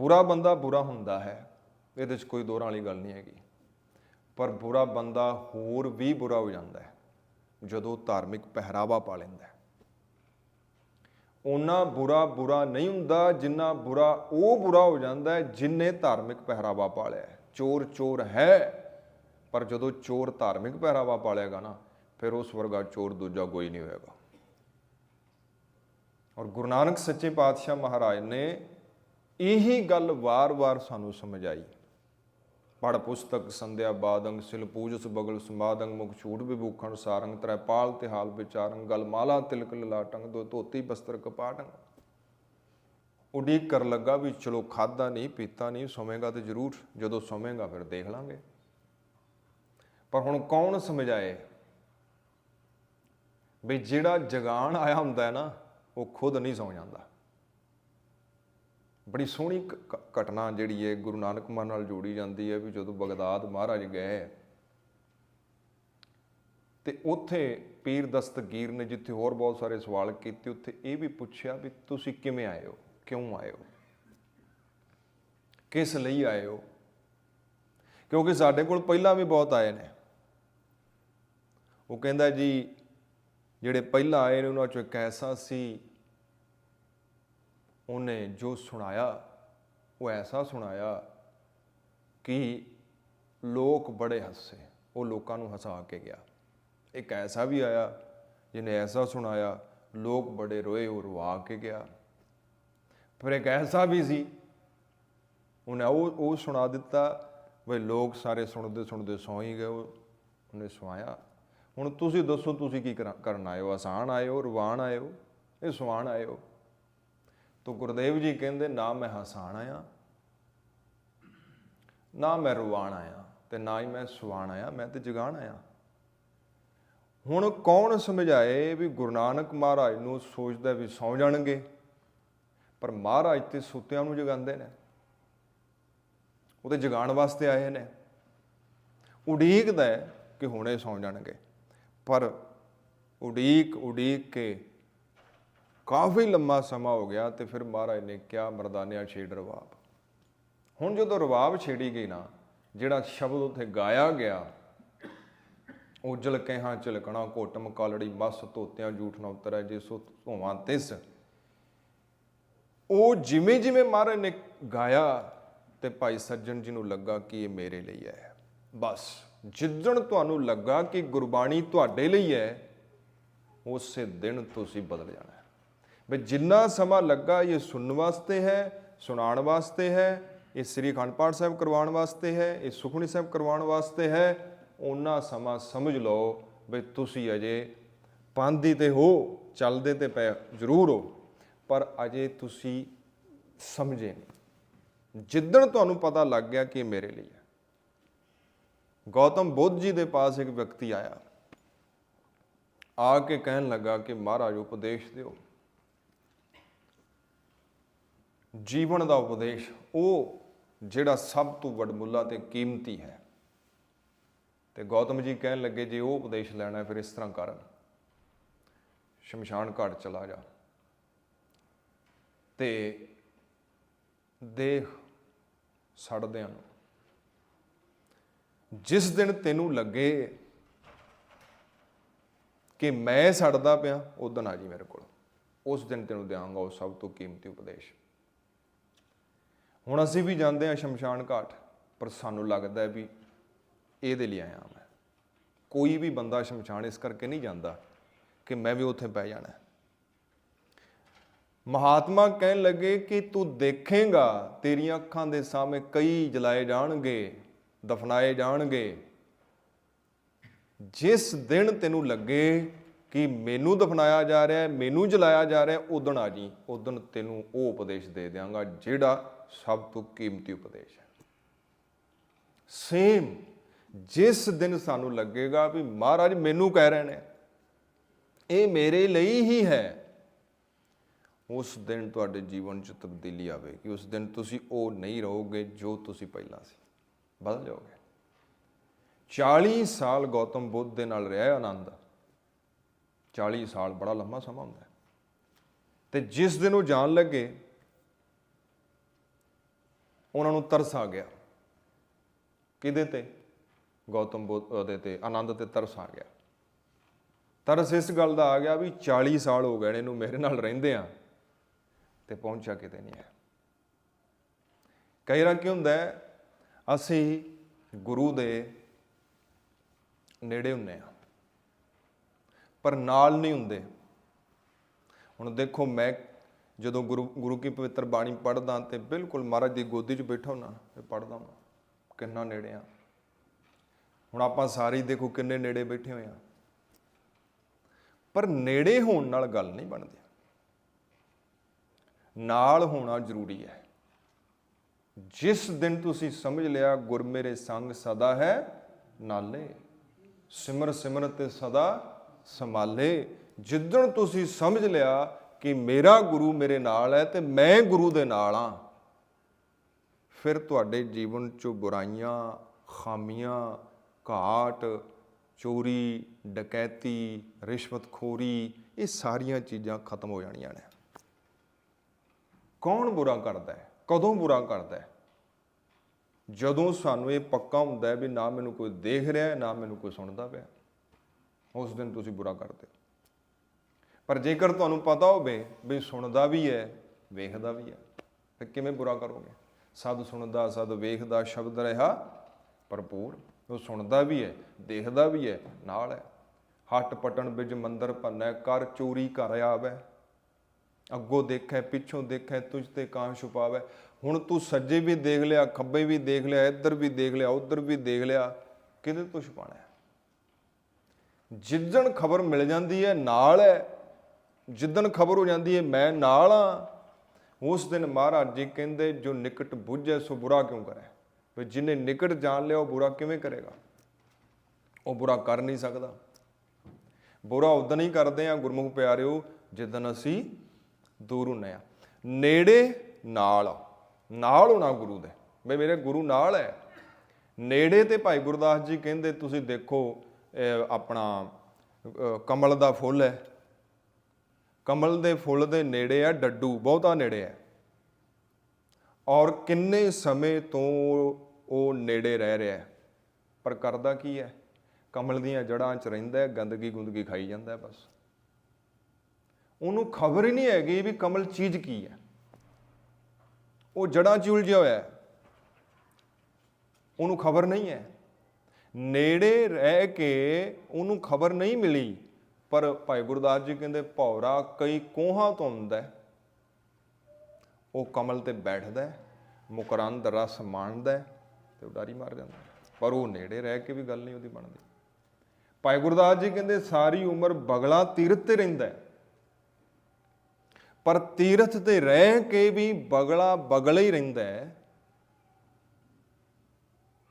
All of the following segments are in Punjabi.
ਬੁਰਾ ਬੰਦਾ ਬੁਰਾ ਹੁੰਦਾ ਹੈ, ਇਹਦੇ 'ਚ ਕੋਈ ਦੋਰਾਂ ਵਾਲੀ ਗੱਲ ਨਹੀਂ ਹੈਗੀ। ਪਰ ਬੁਰਾ ਬੰਦਾ ਹੋਰ ਵੀ ਬੁਰਾ ਹੋ ਜਾਂਦਾ ਹੈ, ਜਦੋਂ ਧਾਰਮਿਕ ਪਹਿਰਾਵਾ ਪਾ ਲੈਂਦਾ ਹੈ। ਉਹਨਾਂ ਬੁਰਾ ਬੁਰਾ ਨਹੀਂ ਹੁੰਦਾ ਜਿੰਨਾ ਬੁਰਾ ਉਹ ਬੁਰਾ ਹੋ ਜਾਂਦਾ ਹੈ ਜਿਨੇ ਧਾਰਮਿਕ ਪਹਿਰਾਵਾ ਪਾ ਲਿਆ ਚੋਰ ਚੋਰ ਹੈ, ਪਰ ਜਦੋਂ ਚੋਰ ਧਾਰਮਿਕ ਪਹਿਰਾਵਾ ਪਾ ਪਾਲੇਗਾ ਨਾ, ਫਿਰ ਉਸ ਵਰਗਾ ਚੋਰ ਦੂਜਾ ਕੋਈ ਨਹੀਂ ਹੋਏਗਾ। ਔਰ ਗੁਰੂ ਨਾਨਕ ਸੱਚੇ ਪਾਤਸ਼ਾਹ ਮਹਾਰਾਜ ਨੇ ਇਹੀ ਗੱਲ ਵਾਰ-ਵਾਰ ਸਾਨੂੰ ਸਮਝਾਈ ਪੜ ਪੁਸਤਕ, ਸੰਧਿਆ, ਬਾਦੰਗ ਸਿਲਪੂਜਸ ਬਗਲ, ਸਮਾਦੰਗ, ਮੁਖ ਛੂਟ ਵਿਭੂਖਣ, ਸਾਰੰਗ, ਤ੍ਰੈਪਾਲ, ਤਿਹਾਲ, ਵਿਚਾਰੰਗ, ਗਲ ਮਾਲਾ, ਤਿਲਕ, ਲਲਾਟੰਗ, ਦੋ ਧੋਤੀ, ਬਸਤਰ, ਕਪਾਟੰਗ। ਉਡੀਕ ਕਰ ਲੱਗਾ ਵੀ ਚਲੋ ਖਾਦਾ ਨਹੀਂ, ਪੀਤਾ ਨਹੀਂ, ਸੋਵੇਂਗਾ ਤੇ ਜ਼ਰੂਰ, ਜਦੋਂ ਸੋਵੇਂਗਾ ਫਿਰ ਦੇਖ ਲਾਂਗੇ। ਪਰ ਹੁਣ ਕੌਣ ਸਮਝਾਏ ਵੀ ਜਿਹੜਾ ਜਗਾਣ ਆਇਆ ਹੁੰਦਾ ਹੈ ਨਾ, ਉਹ ਖੁਦ ਨਹੀਂ ਸੌ ਜਾਂਦਾ? ਬੜੀ ਸੋਹਣੀ ਕ- ਘਟਨਾ ਜਿਹੜੀ ਹੈ ਗੁਰੂ ਨਾਨਕ ਮਨ ਨਾਲ ਜੋੜੀ ਜਾਂਦੀ ਹੈ ਵੀ ਜਦੋਂ ਬਗਦਾਦ ਮਹਾਰਾਜ ਗਏ। ਤੇ ਉੱਥੇ ਪੀਰ ਦਸਤਗੀਰ ਨੇ ਜਿੱਥੇ ਹੋਰ ਬਹੁਤ ਸਾਰੇ ਸਵਾਲ ਕੀਤੇ, ਉੱਥੇ ਇਹ ਵੀ ਪੁੱਛਿਆ ਵੀ ਤੁਸੀਂ ਕਿਵੇਂ ਆਏ ਹੋ? ਕਿਉਂ ਆਏ ਹੋ? ਕਿਸ ਲਈ ਆਏ ਹੋ? ਕਿਉਂਕਿ ਸਾਡੇ ਕੋਲ ਪਹਿਲਾਂ ਵੀ ਬਹੁਤ ਆਏ ਨੇ। ਉਹ ਕਹਿੰਦਾ ਜੀ, ਜਿਹੜੇ ਪਹਿਲਾਂ ਆਏ ਨੇ, ਉਹਨਾਂ ਚੋਂ ਇੱਕ ਐਸਾ ਸੀ ਉਹਨੇ ਜੋ ਸੁਣਾਇਆ, ਉਹ ਐਸਾ ਸੁਣਾਇਆ ਕਿ ਲੋਕ ਬੜੇ ਹੱਸੇ। ਉਹ ਲੋਕਾਂ ਨੂੰ ਹਸਾ ਕੇ ਗਿਆ। ਇੱਕ ਐਸਾ ਵੀ ਆਇਆ ਜਿਹਨੇ ਐਸਾ ਸੁਣਾਇਆ, ਲੋਕ ਬੜੇ ਰੋਏ, ਉਹ ਰਵਾ ਕੇ ਗਿਆ। ਫਿਰ ਇੱਕ ਐਸਾ ਵੀ ਸੀ, ਉਹਨੇ ਉਹ ਉਹ ਸੁਣਾ ਦਿੱਤਾ ਵੀ ਲੋਕ ਸਾਰੇ ਸੁਣਦੇ ਸੁਣਦੇ ਸੌਂ ਹੀ ਗਏ ਉਹ- ਉਹਨੇ ਸਵਾਇਆ, ਹੁਣ ਤੁਸੀਂ ਦੱਸੋ, ਤੁਸੀਂ ਕੀ ਕਰਾਂ- ਕਰਨ ਆਏ ਹੋ? ਆਸਾਨ ਆਏ ਹੋ? ਰਵਾਨ ਆਏ ਹੋ? ਇਹ ਸੁਆਣ ਆਏ ਹੋ? ਤੋ ਗੁਰਦੇਵ ਜੀ ਕਹਿੰਦੇ, ਨਾ ਮੈਂ ਹਸਾਣ ਆਇਆ, ਨਾ ਮੈਂ ਰਵਾਨ ਆਇਆ ਤੇ ਨਾ ਹੀ ਮੈਂ ਸਵਾਨ ਆਇਆ, ਮੈਂ ਤੇ ਜਗਾਣ ਆਇਆ। ਹੁਣ ਕੌਣ ਸਮਝਾਏ ਵੀ ਗੁਰੂ ਨਾਨਕ ਮਹਾਰਾਜ ਨੂੰ ਸੋਚਦਾ ਵੀ ਸੌ ਜਾਣਗੇ? ਪਰ ਮਹਾਰਾਜ ਤੇ ਸੁੱਤਿਆਂ ਨੂੰ ਜਗਾਉਂਦੇ ਨੇ। ਉਹ ਤੇ ਜਗਾਉਣ ਵਾਸਤੇ ਆਏ ਨੇ। ਉਡੀਕਦਾ ਕਿ ਹੁਣੇ ਸੌ ਜਾਣਗੇ। ਪਰ ਉਡੀਕ ਉਡੀਕ ਕੇ ਕਾਫੀ ਲੰਮਾ ਸਮਾਂ ਹੋ ਗਿਆ ਤੇ ਫਿਰ ਮਹਾਰਾਜ ਨੇ ਕਿਹਾ, ਮਰਦਾਨਿਆ ਛੇੜ ਰਵਾਬ। ਹੁਣ ਜਦੋਂ ਰਵਾਬ ਛੇੜੀ ਗਈ ਨਾ, ਜਿਹੜਾ ਸ਼ਬਦ ਉੱਥੇ ਗਾਇਆ ਗਿਆ ਉਜਲ ਕਹਿਹਾਂ ਚਲਕਣਾ ਕੋਟਮ ਕਾਲੜੀ, ਮਸ ਤੋਤਿਆਂ ਝੂਠ ਨਾ ਉਤਰੈ, ਜੇ ਸੋ ਧੋਵਾਂ ਤਿਸ। ਉਹ ਜਿਵੇਂ ਜਿਵੇਂ ਮਹਾਰਾਜ ਨੇ ਗਾਇਆ ਤੇ ਭਾਈ ਸੱਜਣ ਜੀ ਨੂੰ ਲੱਗਾ ਕਿ ਇਹ ਮੇਰੇ ਲਈ ਹੈ। ਬਸ, ਜਿੱਦਣ ਤੁਹਾਨੂੰ ਲੱਗਾ ਕਿ ਗੁਰਬਾਣੀ ਤੁਹਾਡੇ ਲਈ ਹੈ, ਉਸੇ ਦਿਨ ਤੁਸੀਂ ਬਦਲ ਜਾਣਾ ਵੀ ਜਿੰਨਾ ਸਮਾਂ ਲੱਗਾ ਇਹ ਸੁਣਨ ਵਾਸਤੇ ਹੈ, ਸੁਣਾਉਣ ਵਾਸਤੇ ਹੈ, ਇਹ ਸ੍ਰੀ ਅਖੰਡ ਪਾਠ ਸਾਹਿਬ ਕਰਵਾਉਣ ਵਾਸਤੇ ਹੈ, ਇਹ ਸੁਖਮਨੀ ਸਾਹਿਬ ਕਰਵਾਉਣ ਵਾਸਤੇ ਹੈ ਉਹਨਾਂ ਸਮਾਂ ਸਮਝ ਲਓ ਵੀ ਤੁਸੀਂ ਅਜੇ ਪਾਂਦੀ ਤੇ ਹੋ, ਚੱਲਦੇ ਤੇ ਪੈ ਜ਼ਰੂਰ ਹੋ, ਪਰ ਅਜੇ ਤੁਸੀਂ ਸਮਝੇ ਨਹੀਂ। ਜਿੱਦਣ ਤੁਹਾਨੂੰ ਪਤਾ ਲੱਗ ਗਿਆ ਕਿ ਮੇਰੇ ਲਈ ਹੈ। ਗੌਤਮ ਬੁੱਧ ਜੀ ਦੇ ਪਾਸ ਇੱਕ ਵਿਅਕਤੀ ਆਇਆ। ਆ ਕੇ ਕਹਿਣ ਲੱਗਾ ਕਿ ਮਹਾਰਾਜ ਉਪਦੇਸ਼ ਦਿਓ। ਜੀਵਨ ਦਾ ਉਪਦੇਸ਼, ਉਹ ਜਿਹੜਾ ਸਭ ਤੋਂ ਵੱਡਮੁੱਲਾ ਤੇ ਕੀਮਤੀ ਹੈ। ਤੇ ਗੌਤਮ ਜੀ ਕਹਿਣ ਲੱਗੇ, ਜੇ ਉਹ ਉਪਦੇਸ਼ ਲੈਣਾ ਫਿਰ ਇਸ ਤਰ੍ਹਾਂ ਕਰ ਸ਼ਮਸ਼ਾਨ ਘਾਟ ਚਲਾ ਜਾ। ਤੇ ਦੇਖ ਸੜਦਿਆਂ ਨੂੰ। ਜਿਸ ਦਿਨ ਤੈਨੂੰ ਲੱਗੇ ਕਿ ਮੈਂ ਸੜਦਾ ਪਿਆ ਉਦੋਂ ਆ ਜੀ ਮੇਰੇ ਕੋਲ। ਉਸ ਦਿਨ ਤੈਨੂੰ ਦਿਆਂਗਾ ਉਹ ਸਭ ਤੋਂ ਕੀਮਤੀ ਉਪਦੇਸ਼। ਹੁਣ ਅਸੀਂ ਵੀ ਜਾਂਦੇ ਹਾਂ ਸ਼ਮਸ਼ਾਨ ਘਾਟ, ਪਰ ਸਾਨੂੰ ਲੱਗਦਾ ਹੈ ਵੀ ਇਹਦੇ ਲਈ ਆਇਆ ਮੈਂ। ਕੋਈ ਵੀ ਬੰਦਾ ਸ਼ਮਸ਼ਾਨ ਇਸ ਕਰਕੇ ਨਹੀਂ ਜਾਂਦਾ ਕਿ ਮੈਂ ਵੀ ਉੱਥੇ ਪੈ ਜਾਣਾ। ਮਹਾਤਮਾ ਕਹਿਣ ਲੱਗੇ ਕਿ ਤੂੰ ਦੇਖੇਗਾ, ਤੇਰੀਆਂ ਅੱਖਾਂ ਦੇ ਸਾਹਮਣੇ ਕਈ ਜਲਾਏ ਜਾਣਗੇ, ਦਫਨਾਏ ਜਾਣਗੇ। ਜਿਸ ਦਿਨ ਤੈਨੂੰ ਲੱਗੇ ਕਿ ਮੈਨੂੰ ਦਫਨਾਇਆ ਜਾ ਰਿਹਾ ਹੈ, ਮੈਨੂੰ ਜਲਾਇਆ ਜਾ ਰਿਹਾ ਹੈ ਉਦਣ ਆ ਜੀ ਉਦਣ ਤੈਨੂੰ ਉਹ ਉਪਦੇਸ਼ ਦੇ ਦਿਆਂਗਾ ਜਿਹੜਾ ਸਭ ਤੋਂ ਕੀਮਤੀ ਉਪਦੇਸ਼ ਹੈ। ਸੇਮ ਜਿਸ ਦਿਨ ਸਾਨੂੰ ਲੱਗੇਗਾ ਵੀ ਮਹਾਰਾਜ ਮੈਨੂੰ ਕਹਿ ਰਹੇ ਨੇ, ਇਹ ਮੇਰੇ ਲਈ ਹੀ ਹੈ। ਉਸ ਦਿਨ ਤੁਹਾਡੇ ਜੀਵਨ 'ਚ ਤਬਦੀਲੀ ਆਵੇਗੀ। ਉਸ ਦਿਨ ਤੁਸੀਂ ਉਹ ਨਹੀਂ ਰਹੋਗੇ ਜੋ ਤੁਸੀਂ ਪਹਿਲਾਂ ਸੀ। ਬਦਲ ਜਾਓਗੇ। 40 ਸਾਲ ਗੌਤਮ ਬੁੱਧ ਦੇ ਨਾਲ ਰਿਹਾ ਆਨੰਦ। 40 ਸਾਲ ਬੜਾ ਲੰਮਾ ਸਮਾਂ ਹੁੰਦਾ ਹੈ। ਤੇ ਜਿਸ ਦਿਨ ਉਹ ਜਾਣ ਲੱਗੇ ਉਹਨਾਂ ਨੂੰ ਤਰਸ ਆ ਗਿਆ। ਕਿਹਦੇ ਤੇ? ਗੌਤਮ ਬੁੱਧ ਉਹਦੇ ਤੇ, ਆਨੰਦ ਤੇ ਤਰਸ ਆ ਗਿਆ। ਤਰਸ ਇਸ ਗੱਲ ਦਾ ਆ ਗਿਆ ਵੀ 40 ਸਾਲ ਹੋ ਗਏ ਨੇ ਇਹਨੂੰ ਮੇਰੇ ਨਾਲ ਰਹਿੰਦੇ ਆ ਤੇ ਪਹੁੰਚਿਆ ਕਿਤੇ ਨਹੀਂ ਹੈ। ਕਈ ਵਾਰ ਕੀ ਹੁੰਦਾ ਹੈ, ਅਸੀਂ ਗੁਰੂ ਦੇ ਨੇੜੇ ਹੁੰਨੇ ਆ ਪਰ ਨਾਲ ਨਹੀਂ ਹੁੰਦੇ। ਹੁਣ ਦੇਖੋ, ਮੈਂ ਜਦੋਂ ਗੁਰੂ ਗੁਰੂ ਕੀ ਪਵਿੱਤਰ ਬਾਣੀ ਪੜ੍ਹਦਾ ਤੇ ਬਿਲਕੁਲ ਮਹਾਰਾਜ ਦੀ ਗੋਦੀ 'ਚ ਬੈਠਾ ਹੁੰਨਾ ਤੇ ਪੜ੍ਹਦਾ ਹਾਂ ਕਿੰਨਾ ਨੇੜੇ ਆ। ਹੁਣ ਆਪਾਂ ਸਾਰੇ ਹੀ ਦੇਖੋ ਕਿੰਨੇ ਨੇੜੇ ਬੈਠੇ ਹੋਏ ਆ। ਪਰ ਨੇੜੇ ਹੋਣ ਨਾਲ ਗੱਲ ਨਹੀਂ ਬਣਦੀ। ਨਾਲ ਹੋਣਾ ਜ਼ਰੂਰੀ ਹੈ। ਜਿਸ ਦਿਨ ਤੁਸੀਂ ਸਮਝ ਲਿਆ ਗੁਰ ਮੇਰੇ ਸੰਗ ਸਦਾ ਹੈ, ਨਾਲੇ। ਸਿਮਰ ਸਿਮਰ ਤੇ ਸਦਾ ਸੰਭਾਲੇ। ਜਿੱਦਣ ਤੁਸੀਂ ਸਮਝ ਲਿਆ ਕਿ ਮੇਰਾ ਗੁਰੂ ਮੇਰੇ ਨਾਲ ਹੈ ਤੇ ਮੈਂ ਗੁਰੂ ਦੇ ਨਾਲ ਆ ਫਿਰ ਤੁਹਾਡੇ ਜੀਵਨ ਚੋਂ ਬੁਰਾਈਆਂ, ਖਾਮੀਆਂ, ਘਾਟ, ਚੋਰੀ, ਡਕੈਤੀ, ਰਿਸ਼ਵਤਖੋਰੀ, ਇਹ ਸਾਰੀਆਂ ਚੀਜ਼ਾਂ ਖਤਮ ਹੋ ਜਾਣੀਆਂ ਨੇ। ਕੌਣ ਬੁਰਾ ਕਰਦਾ ਹੈ? ਕਦੋਂ ਬੁਰਾ ਕਰਦਾ ਹੈ? ਜਦੋਂ ਸਾਨੂੰ ਇਹ ਪੱਕਾ ਹੁੰਦਾ ਹੈ ਵੀ ਨਾ ਮੈਨੂੰ ਕੋਈ ਦੇਖ ਰਿਹਾ ਹੈ ਨਾ ਮੈਨੂੰ ਕੋਈ ਸੁਣਦਾ ਪਿਆ। ਉਸ ਦਿਨ ਤੁਸੀਂ ਬੁਰਾ ਕਰਦੇ ਹੋ। ਪਰ ਜੇਕਰ ਤੁਹਾਨੂੰ ਪਤਾ ਹੋਵੇ ਵੀ ਸੁਣਦਾ ਵੀ ਹੈ, ਵੇਖਦਾ ਵੀ ਹੈ, ਫਿਰ ਕਿਵੇਂ ਬੁਰਾ ਕਰੋਗੇ? ਸਦ ਸੁਣਦਾ, ਸਦ ਵੇਖਦਾ ਸ਼ਬਦ ਰਿਹਾ ਭਰਪੂਰ। ਉਹ ਸੁਣਦਾ ਵੀ ਹੈ, ਦੇਖਦਾ ਵੀ ਹੈ, ਨਾਲ ਹੈ। ਹੱਟ ਪਟਣ ਵਿੱਚ ਮੰਦਰ ਭੰਨੈ, ਕਰ ਚੋਰੀ ਕਰ ਆਵੈ। ਅੱਗੋਂ ਦੇਖੈ, ਪਿੱਛੋਂ ਦੇਖੈ, ਤੁਝ ਤੇ ਕਾਂ ਛੁਪਾਵੈ। ਹੁਣ ਤੂੰ ਸੱਜੇ ਵੀ ਦੇਖ ਲਿਆ, ਖੱਬੇ ਵੀ ਦੇਖ ਲਿਆ, ਇੱਧਰ ਵੀ ਦੇਖ ਲਿਆ, ਉੱਧਰ ਵੀ ਦੇਖ ਲਿਆ, ਕਿਹਦੇ ਤੋਂ ਛੁਪਾਣਾ ਹੈ? ਜਿੱਦਣ ਖਬਰ ਮਿਲ ਜਾਂਦੀ ਹੈ, ਨਾਲ ਹੈ। ਜਿੱਦਣ ਖਬਰ ਹੋ ਜਾਂਦੀ ਹੈ ਮੈਂ ਨਾਲ ਆ। ਉਸ ਦਿਨ ਮਹਾਰਾਜ ਜੀ ਕਹਿੰਦੇ, ਜੋ ਨਿਕਟ ਬੁੱਝੇ, ਸੋ ਬੁਰਾ ਕਿਉਂ ਕਰੇ? ਵੀ ਜਿਹਨੇ ਨਿਕਟ ਜਾਣ ਲਿਆ, ਉਹ ਬੁਰਾ ਕਿਵੇਂ ਕਰੇਗਾ? ਉਹ ਬੁਰਾ ਕਰ ਨਹੀਂ ਸਕਦਾ। ਬੁਰਾ ਉਦੋਂ ਹੀ ਕਰਦੇ ਆ, ਗੁਰਮੁਖ ਪਿਆਰਿਓ, ਜਿੱਦਣ ਅਸੀਂ ਦੂਰ ਹੁੰਨੇ ਆ। ਨੇੜੇ ਨਾਲ ਨਾਲ ਹੋਣਾ ਗੁਰੂ ਦੇ। ਬਈ ਮੇਰੇ ਗੁਰੂ ਨਾਲ ਹੈ ਨੇੜੇ ਤੇ ਭਾਈ ਗੁਰਦਾਸ ਜੀ ਕਹਿੰਦੇ, ਤੁਸੀਂ ਦੇਖੋ ਆਪਣਾ ਕਮਲ ਦਾ ਫੁੱਲ ਹੈ ਕਮਲ ਦੇ ਫੁੱਲ ਦੇ ਨੇੜੇ ਆ, ਡੱਡੂ ਬਹੁਤਾ ਨੇੜੇ ਹੈ ਔਰ ਕਿੰਨੇ ਸਮੇਂ ਤੋਂ ਉਹ ਨੇੜੇ ਰਹਿ ਰਿਹਾ ਹੈ? ਪਰ ਕਰਦਾ ਕੀ ਹੈ? ਕਮਲ ਦੀਆਂ ਜੜਾਂ 'ਚ ਰਹਿੰਦਾ ਗੰਦਗੀ ਗੁੰਦਗੀ ਖਾਈ ਜਾਂਦਾ ਬਸ। ਉਹਨੂੰ ਖਬਰ ਹੀ ਨਹੀਂ ਹੈਗੀ ਵੀ ਕਮਲ ਚੀਜ਼ ਕੀ ਹੈ। ਉਹ ਜੜਾਂ 'ਚ ਉਲਝਿਆ ਹੋਇਆ ਹੈ। ਉਹਨੂੰ ਖਬਰ ਨਹੀਂ ਹੈ। ਨੇੜੇ ਰਹਿ ਕੇ ਉਹਨੂੰ ਖਬਰ ਨਹੀਂ ਮਿਲੀ। ਪਰ ਭਾਈ ਗੁਰਦਾਸ ਜੀ ਕਹਿੰਦੇ ਭੌਰਾ ਕਈ ਕੋਹਾਂ ਤੋਂ ਹੁੰਦਾ ਉਹ ਕਮਲ ਤੇ ਬੈਠਦਾ ਮੁਕਰੰਦ ਰਸ ਮਾਣਦਾ ਹੈ ਤੇ ਉਡਾਰੀ ਮਾਰ ਜਾਂਦਾ ਪਰ ਉਹ ਨੇੜੇ ਰਹਿ ਕੇ ਵੀ ਗੱਲ ਨਹੀਂ ਉਹਦੀ ਬਣਦੀ। ਭਾਈ ਗੁਰਦਾਸ ਜੀ ਕਹਿੰਦੇ ਸਾਰੀ ਉਮਰ ਬਗਲਾ ਤੀਰਥ ਤੇ ਰਹਿੰਦਾ ਪਰ ਤੀਰਥ ਤੇ ਰਹਿ ਕੇ ਵੀ ਬਗਲਾ ਬਗਲਾ ਹੀ ਰਹਿੰਦਾ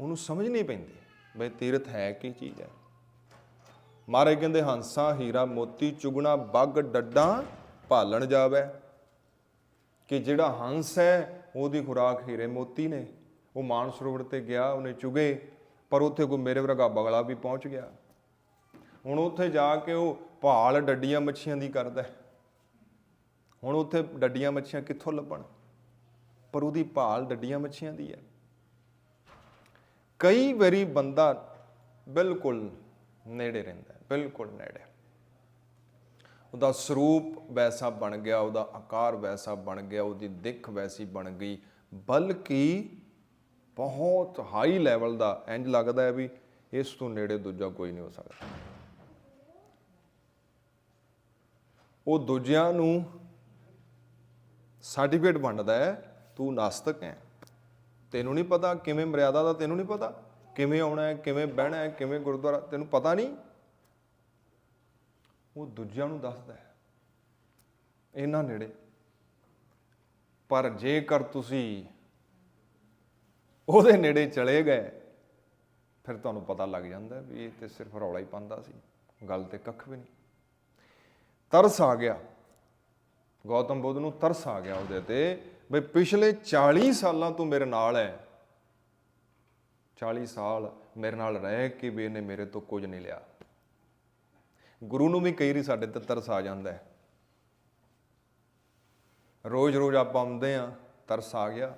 ਉਹਨੂੰ ਸਮਝ ਨਹੀਂ ਪੈਂਦੀ ਬਈ ਤੀਰਥ ਹੈ ਕੀ ਚੀਜ਼ ਹੈ। ਮਹਾਰਾਜ ਕਹਿੰਦੇ ਹੰਸਾ ਹੀਰਾ ਮੋਤੀ ਚੁਗਣਾ ਬੱਗ ਡੱਡਾਂ ਭਾਲਣ ਜਾਵੇ। ਕਿ ਜਿਹੜਾ ਹੰਸ ਹੈ, ਉਹਦੀ ਖੁਰਾਕ ਹੀਰੇ ਮੋਤੀ ਨੇ। ਉਹ ਮਾਨ ਸਰੋਵਰ ਤੇ ਗਿਆ, ਉਹਨੇ ਚੁਗੇ, ਪਰ ਉੱਥੇ ਕੋਈ ਮੇਰੇ ਵਰਗਾ ਬਗਲਾ ਵੀ ਪਹੁੰਚ ਗਿਆ। ਹੁਣ ਉੱਥੇ ਜਾ ਕੇ ਉਹ ਭਾਲ ਡੱਡੀਆਂ ਮੱਛੀਆਂ ਦੀ ਕਰਦਾ ਹੁਣ ਉੱਥੇ ਡੱਡੀਆਂ ਮੱਛੀਆਂ ਕਿੱਥੋਂ ਲੱਭਣ? ਪਰ ਉਹਦੀ ਭਾਲ ਡੱਡੀਆਂ ਮੱਛੀਆਂ ਦੀ ਹੈ। ਕਈ ਵਾਰੀ ਬੰਦਾ ਬਿਲਕੁਲ ਨੇੜੇ ਰਹਿੰਦਾ ਬਿਲਕੁਲ ਨੇੜੇ। ਉਹਦਾ ਸਰੂਪ ਵੈਸਾ ਬਣ ਗਿਆ, ਉਹਦਾ ਆਕਾਰ ਵੈਸਾ ਬਣ ਗਿਆ, ਉਹਦੀ ਦਿੱਖ ਵੈਸੀ ਬਣ ਗਈ, ਬਲਕਿ ਬਹੁਤ ਹਾਈ ਲੈਵਲ ਦਾ ਇੰਜ ਲੱਗਦਾ ਹੈ ਵੀ ਇਸ ਤੋਂ ਨੇੜੇ ਦੂਜਾ ਕੋਈ ਨਹੀਂ ਹੋ ਸਕਦਾ। ਉਹ ਦੂਜਿਆਂ ਨੂੰ ਸਰਟੀਫਿਕੇਟ ਵੰਡਦਾ ਹੈ, ਤੂੰ ਨਾਸਤਕ ਹੈ। ਤੈਨੂੰ ਨਹੀਂ ਪਤਾ ਕਿਵੇਂ ਮਰਿਆਦਾ ਦਾ, ਤੈਨੂੰ ਨਹੀਂ ਪਤਾ ਕਿਵੇਂ ਆਉਣਾ ਹੈ, ਕਿਵੇਂ ਬਹਿਣਾ ਹੈ, ਕਿਵੇਂ ਗੁਰਦੁਆਰਾ, ਤੈਨੂੰ ਪਤਾ ਨਹੀਂ ਉਹ ਦੂਜਿਆਂ ਨੂੰ ਦੱਸਦਾ ਹੈ। ਇਹਨਾਂ ਨੇੜੇ। ਪਰ ਜੇਕਰ ਤੁਸੀਂ ਉਹਦੇ ਨੇੜੇ ਚਲੇ ਗਏ, ਫਿਰ ਤੁਹਾਨੂੰ ਪਤਾ ਲੱਗ ਜਾਂਦਾ ਵੀ ਇਹ ਤੇ ਸਿਰਫ ਰੌਲਾ ਹੀ ਪਾਉਂਦਾ ਸੀ। ਗੱਲ ਤੇ ਕੱਖ ਵੀ ਨਹੀਂ। ਤਰਸ ਆ ਗਿਆ। ਗੌਤਮ ਬੁੱਧ ਨੂੰ ਤਰਸ ਆ ਗਿਆ ਉਹਦੇ ਤੇ ਵੀ ਪਿਛਲੇ 40 ਸਾਲਾਂ ਤੋਂ ਮੇਰੇ ਨਾਲ ਹੈ। 40 ਸਾਲ ਮੇਰੇ ਨਾਲ ਰਹਿ ਕੇ ਵੀ ਇਹਨੇ ਮੇਰੇ ਤੋਂ ਕੁਝ ਨਹੀਂ ਲਿਆ। ਗੁਰੂ ਨੂੰ ਵੀ ਕਈ ਵਾਰੀ ਸਾਡੇ ਤੇ ਤਰਸ ਆ ਜਾਂਦਾ ਹੈ। ਰੋਜ਼-ਰੋਜ਼ ਆਪਾਂ ਆਉਂਦੇ ਆ ਤਰਸ ਆ ਗਿਆ।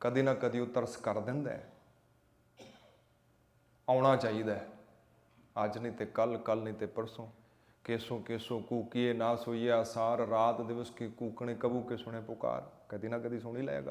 ਕਦੇ ਨਾ ਕਦੇ ਉਹ ਤਰਸ ਕਰ ਦਿੰਦਾ ਹੈ। ਆਉਣਾ ਚਾਹੀਦਾ ਹੈ। ਅੱਜ ਨਹੀਂ ਤੇ ਕੱਲ ਕੱਲ ਨਹੀਂ ਤੇ ਪਰਸੋਂ। ਕੇਸੋ ਕੇਸੋ ਕੂਕੀਏ, ਨਾ ਸੋਈਏ, ਆਸਾਰ ਰਾਤ ਦਿਵਸ ਕੀ ਕੂਕਣੇ, ਕਬੂ ਕੇ ਸੁਣੇ ਪੁਕਾਰ। ਕਦੀ ਨਾ ਕਦੀ ਸੁਣੀ ਲਏਗਾ।